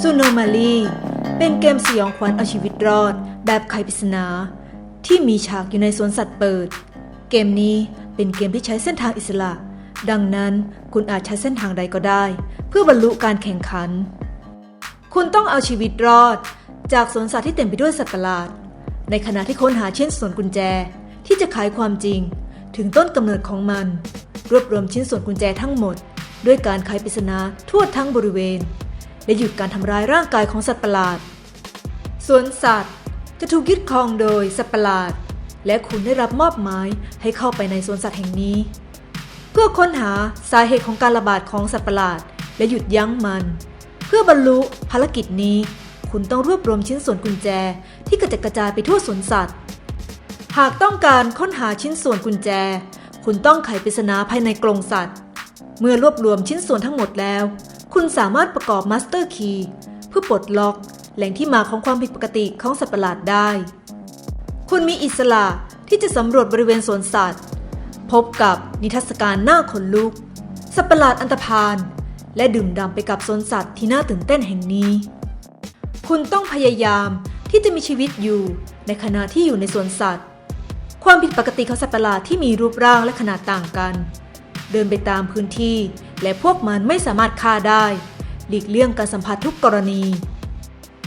ซูโนมาลีเป็นเกมสยองขวัญเอาชีวิตรอด แบบไขปริศนา ที่มีฉากอยู่ในสวนสัตว์เปิด เกมนี้เป็นเกมที่ใช้เส้นทางอิสระ ดังนั้นคุณอาจใช้เส้นทางใดก็ได้ เพื่อบรรลุการแข่งขัน คุณต้องเอาชีวิตรอด จากสวนสัตว์ที่เต็มไปด้วยสัตว์ประหลาด ในขณะที่ค้นหาเช่นส่วนกุญแจที่จะไขความจริง ถึงต้นกำเนิดของมัน รวบรวมชิ้นส่วนกุญแจทั้งหมด ด้วยการไขปริศนาทั่วทั้งบริเวณ และหยุดการทำร้ายร่างกายของสัตว์ประหลาด สวนสัตว์จะถูกยึดครองโดยสัตว์ประหลาด และคุณได้รับมอบหมายให้เข้าไปในสวนสัตว์แห่งนี้ เพื่อค้นหาสาเหตุของการระบาดของสัตว์ประหลาด และหยุดยั้งมัน เพื่อบรรลุภารกิจนี้ คุณต้องรวบรวมชิ้นส่วนกุญแจที่กระจัดกระจายไปทั่วสวนสัตว์ หากต้องการค้นหาชิ้นส่วนกุญแจ คุณต้องไขปริศนาภายในกรงสัตว์ เมื่อรวบรวมชิ้นส่วนทั้งหมดแล้ว คุณสามารถประกอบมาสเตอร์คีย์เพื่อปลดล็อกแหล่งที่มาของความผิดปกติของสัตว์ประหลาดได้ คุณมีอิสระที่จะสำรวจบริเวณสวนสัตว์ พบกับนิทรรศการหน้าขนลุก สัตว์ประหลาดอันตรพาน และดื่มด่ำไปกับสวนสัตว์ที่น่าตื่นเต้นแห่งนี้ คุณต้องพยายามที่จะมีชีวิตอยู่ในขณะที่อยู่ในสวนสัตว์ ความผิดปกติของสัตว์ประหลาดที่มีรูปร่างและขนาดต่างกัน เดินไปตามพื้นที่ และพวกมันไม่สามารถฆ่าได้ หลีกเลี่ยงการสัมผัสทุกกรณี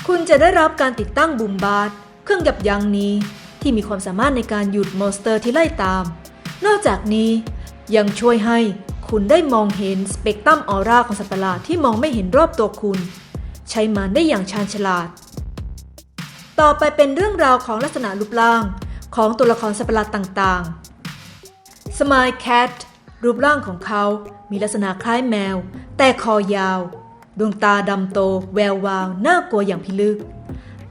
คุณจะได้รับการติดตั้งบูมบาร์เครื่องยับยั้งนี้ที่มีความสามารถในการหยุดมอนสเตอร์ที่ไล่ตาม นอกจากนี้ยังช่วยให้คุณได้มองเห็นสเปกตรัมออร่าของสัตว์ประหลาดที่มองไม่เห็นรอบตัวคุณ ใช้มันได้อย่างชาญฉลาด ต่อไปเป็นเรื่องราวของลักษณะรูปร่างของตัวละครสัตว์ประหลาดต่างๆสมายแคท รูปร่างของเขามีลักษณะคล้ายแมว แต่คอยาว ดวงตาดำโต แวววาวน่ากลัวอย่างพิลึก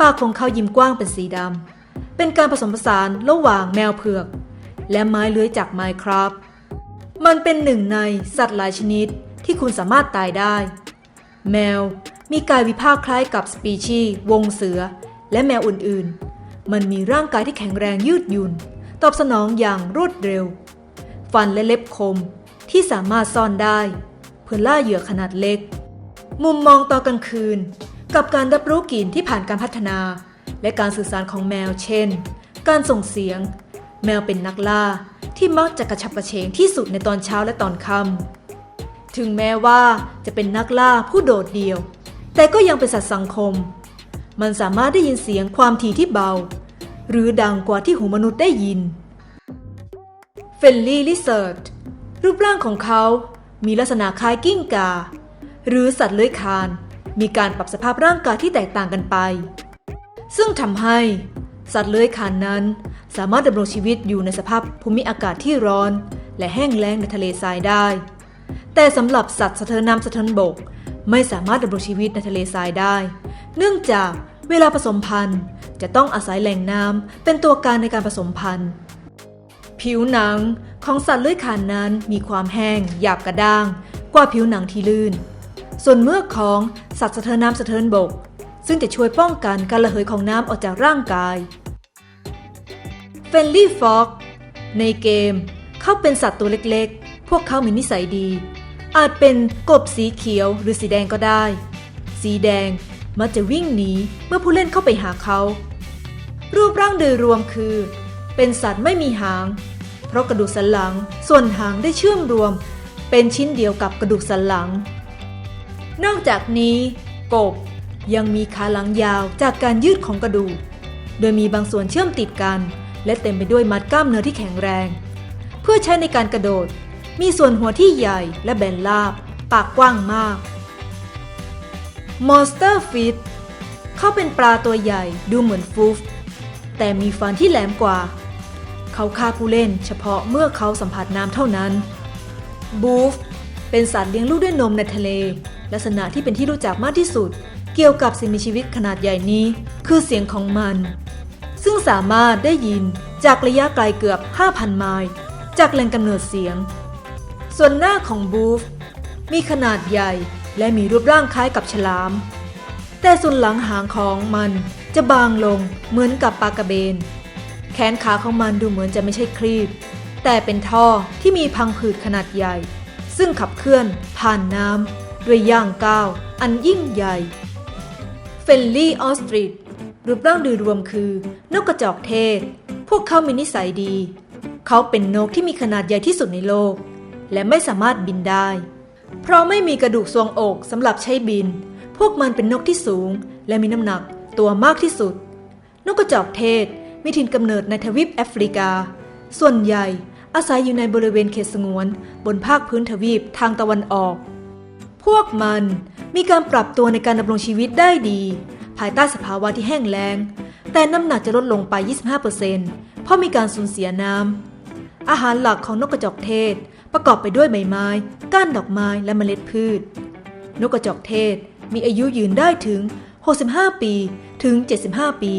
ปากของเขายิ้มกว้างเป็นสีดำ เป็นการผสมผสานระหว่างแมวเผือก และไม้เลื้อยจากไมค์ครับ มันเป็นหนึ่งในสัตว์หลายชนิดที่คุณสามารถตายได้ แมวมีกายวิภาคคล้ายกับสปีชีวงเสือ และแมวอื่นๆ มันมีร่างกายที่แข็งแรงยืดหยุ่น ตอบสนองอย่างรวดเร็ว ฟันและเล็บคมที่สามารถซ่อนได้ เพื่อล่าเหยื่อขนาดเล็ก มุมมองตอนกลางคืน กับการรับรู้กลิ่นที่ผ่านการพัฒนา และการสื่อสารของแมว เช่น การส่งเสียง แมวเป็นนักล่าที่มักจะกระฉับกระเฉงที่สุดในตอนเช้าและตอนค่ำถึงแม้ว่าจะเป็นนักล่าผู้โดดเดี่ยว แต่ก็ยังเป็นสัตว์สังคม มันสามารถได้ยินเสียงความถี่ที่เบา หรือดังกว่าที่หูมนุษย์ได้ยิน เฟลลี่ลิเซิร์ดรูปร่างของเขามีลักษณะคล้ายกิ้งกา หรือสัตว์เลื้อยคลาน มีการปรับสภาพร่างกายที่แตกต่างกันไป ซึ่งทำให้สัตว์เลื้อยคลานนั้น สามารถดำรงชีวิตอยู่ในสภาพภูมิอากาศที่ร้อน และแห้งแล้งในทะเลทรายได้ แต่สำหรับสัตว์สะเทินน้ำสะเทินบก ไม่สามารถดำรงชีวิตในทะเลทรายได้ เนื่องจากเวลาผสมพันธุ์ จะต้องอาศัยแหล่งน้ำเป็นตัวการในการผสมพันธุ์ ผิวหนังของสัตว์เลื้อยคลานนั้นมีความแห้งหยาบกระด้าง กว่าผิวหนังที่ลื่น ส่วนเมือกของสัตว์สะเทินน้ำสะเทินบก ซึ่งจะช่วยป้องกันการระเหยของน้ำออกจากร่างกายเฟนลี่ฟอกในเกม เขาเป็นสัตว์ตัวเล็กๆ พวกเขามีนิสัยดี อาจเป็นกบสีเขียวหรือสีแดงก็ได้ สีแดงมักจะวิ่งหนีเมื่อผู้เล่นเข้าไปหาเขา รูปร่างโดยรวมคือ เป็นสัตว์ไม่มีหาง เพราะกระดูกสันหลังส่วนหางได้เชื่อมรวม เป็นชิ้นเดียวกับกระดูกสันหลัง นอกจากนี้ กบยังมีขาหลังยาวจากการยืดของกระดูก โดยมีบางส่วนเชื่อมติดกัน และเต็มไปด้วยมัดกล้ามเนื้อที่แข็งแรง เพื่อใช้ในการกระโดด มีส่วนหัวที่ใหญ่และแบนราบ ปากกว้างมาก Monster Fish เขาเป็นปลาตัวใหญ่ดูเหมือนฟูฟแต่มีฟันที่แหลมกว่า เขาฆ่าผู้เล่นเฉพาะเมื่อเขาสัมผัสน้ำเท่านั้นบูฟเป็นสัตว์เลี้ยงลูกด้วยนมในทะเล ลักษณะที่เป็นที่รู้จักมากที่สุด เกี่ยวกับสิ่งมีชีวิตขนาดใหญ่นี้ คือเสียงของมัน ซึ่งสามารถได้ยินจากระยะไกลเกือบ 5,000 ไมล์จากแหล่งกำเนิดเสียง ส่วนหน้าของบูฟมีขนาดใหญ่และมีรูปร่างคล้ายกับฉลาม แต่ส่วนหลังหางของมันจะบางลงเหมือนกับปลากระเบน แขนขาของมันดูเหมือนจะไม่ใช่ครีบ แต่เป็นท่อที่มีพังผืดขนาดใหญ่ ซึ่งขับเคลื่อนผ่านน้ำด้วยย่างก้าวอันยิ่งใหญ่ เฟลลี่ออสตริชรูปร่างโดยรวมคือนกกระจอกเทศ พวกเขามีนิสัยดี เขาเป็นนกที่มีขนาดใหญ่ที่สุดในโลก และไม่สามารถบินได้ เพราะไม่มีกระดูกทรวงอกสำหรับใช้บิน พวกมันเป็นนกที่สูง และมีน้ำหนักตัวมากที่สุด นกกระจอกเทศ มีถิ่นกำเนิดในทวีปแอฟริกา ส่วนใหญ่อาศัยอยู่ในบริเวณเขตสงวนบนภาคพื้นทวีปทางตะวันออก พวกมันมีการปรับตัวในการดำรงชีวิตได้ดี ภายใต้สภาวะที่แห้งแล้ง แต่น้ำหนักจะลดลงไป 25%เพราะมีการสูญเสียน้ำ อาหารหลักของนกกระจอกเทศประกอบไปด้วยใบไม้ ก้านดอกไม้และเมล็ดพืช นกกระจอกเทศมีอายุยืนได้ถึง 65 ปีถึง 75 ปี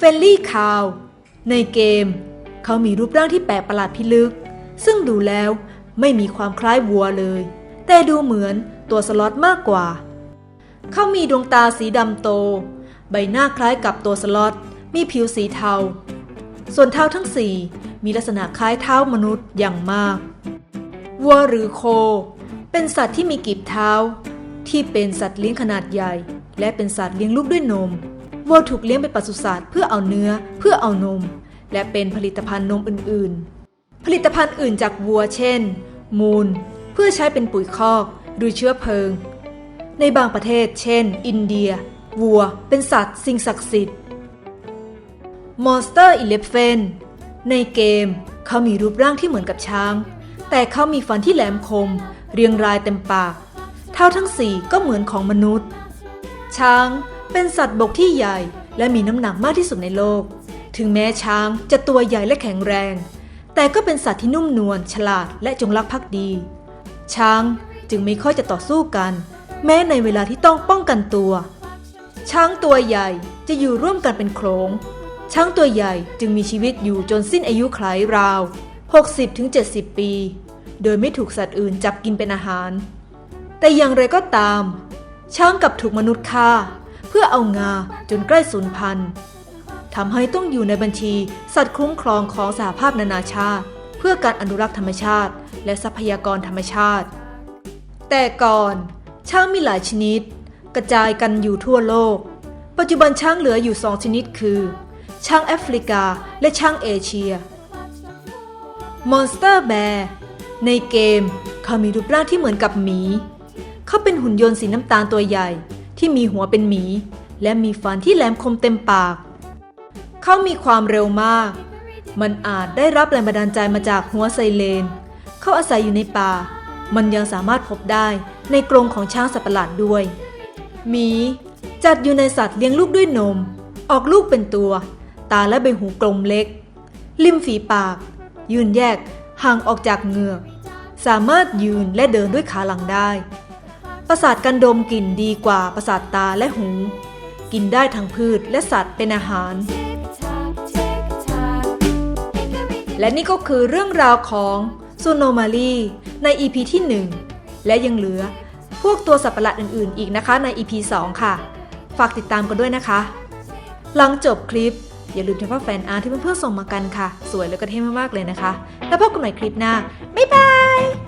เฟลลี่คาว ในเกม เขามีรูปร่างที่แปลกประหลาดพิลึก ซึ่งดูแล้วไม่มีความคล้ายวัวเลย แต่ดูเหมือนตัวสล็อตมากกว่า เขามีดวงตาสีดำโต ใบหน้าคล้ายกับตัวสล็อต มีผิวสีเทา ส่วนเท้าทั้งสี่มีลักษณะคล้ายเท้ามนุษย์อย่างมาก วัวหรือโค เป็นสัตว์ที่มีกีบเท้า ที่เป็นสัตว์เลี้ยงขนาดใหญ่ และเป็นสัตว์เลี้ยงลูกด้วยนม วัวถูกเลี้ยงเป็นปศุสัตว์เพื่อเอาเนื้อเพื่อเอานม และเป็นผลิตภัณฑ์นมอื่นๆ ผลิตภัณฑ์อื่นจากวัวเช่น มูล เพื่อใช้เป็นปุ๋ยคอกหรือเชื้อเพลิง ในบางประเทศ เช่น อินเดีย วัว เป็นสัตว์ สิ่งศักดิ์สิทธิ์ Monster Eleven ในเกมเขามีรูปร่างที่เหมือนกับช้าง แต่เขามีฟันที่แหลมคม เรียงรายเต็มปาก เท้าทั้งสี่ก็เหมือนของมนุษย์ ช้าง เป็นสัตว์บกที่ใหญ่และมีน้ำหนักมากที่สุดในโลก ถึงแม้ช้างจะตัวใหญ่และแข็งแรง แต่ก็เป็นสัตว์ที่นุ่มนวลฉลาดและจงรักภักดี ช้างจึงไม่ค่อยจะต่อสู้กัน แม้ในเวลาที่ต้องป้องกันตัว ช้างตัวใหญ่จะอยู่ร่วมกันเป็นโขลงช้างตัวใหญ่จึงมีชีวิตอยู่จนสิ้นอายุไขยราว 60-70 ปี โดยไม่ถูกสัตว์อื่นจับกินเป็นอาหาร แต่อย่างไรก็ตาม ช้างกับถูกมนุษย์ฆ่า พื่อเอางาจนใกล้สูญพันธุ์ทำให้ต้องอยู่ในบัญชี สัตว์คุ้มครองของสหภาพนานาชาติ เพื่อการอนุรักษ์ธรรมชาติ และทรัพยากรธรรมชาติ แต่ก่อนช้างมีหลายชนิด กระจายกันอยู่ทั่วโลก ปัจจุบันช้างเหลืออยู่สองชนิดคือ ช้างแอฟริกาและช้างเอเชีย มอนสเตอร์แบร์ในเกมเขามีรูปร่างที่เหมือนกับหมี เขาเป็นหุ่นยนต์สีน้ำตาลตัวใหญ่ ที่มีหัวเป็นหมี และมีฟันที่แหลมคมเต็มปาก เขามีความเร็วมาก มันอาจได้รับแรงบันดาลใจมาจากหัวไซเลน เขาอาศัยอยู่ในป่า มันยังสามารถพบได้ในกรงของช้างสัตว์ประหลาดด้วย หมีจัดอยู่ในสัตว์เลี้ยงลูกด้วยนม ออกลูกเป็นตัว ตาและใบหูกลมเล็ก ริมฝีปาก ยืนแยกห่างออกจากเหงือก สามารถยืนและเดินด้วยขาหลังได้ ประสาทกันดมกลิ่นดีกว่าประสาทตาและหู กินได้ทั้งพืชและสัตว์เป็นอาหาร และนี่ก็คือเรื่องราวของซูโนมารีใน EP ที่ 1 และยังเหลือพวกตัวสัตว์ประหลาดอื่นๆ อีกนะคะใน EP 2 ค่ะ ฝากติดตามกันด้วยนะคะ หลังจบคลิป อย่าลืมทำภาพแฟนอาร์ที่เพื่อนๆส่งมากันค่ะ สวยและก็เท่มากๆเลยนะคะ แล้วพบกันใหม่คลิปหน้า บ๊ายบาย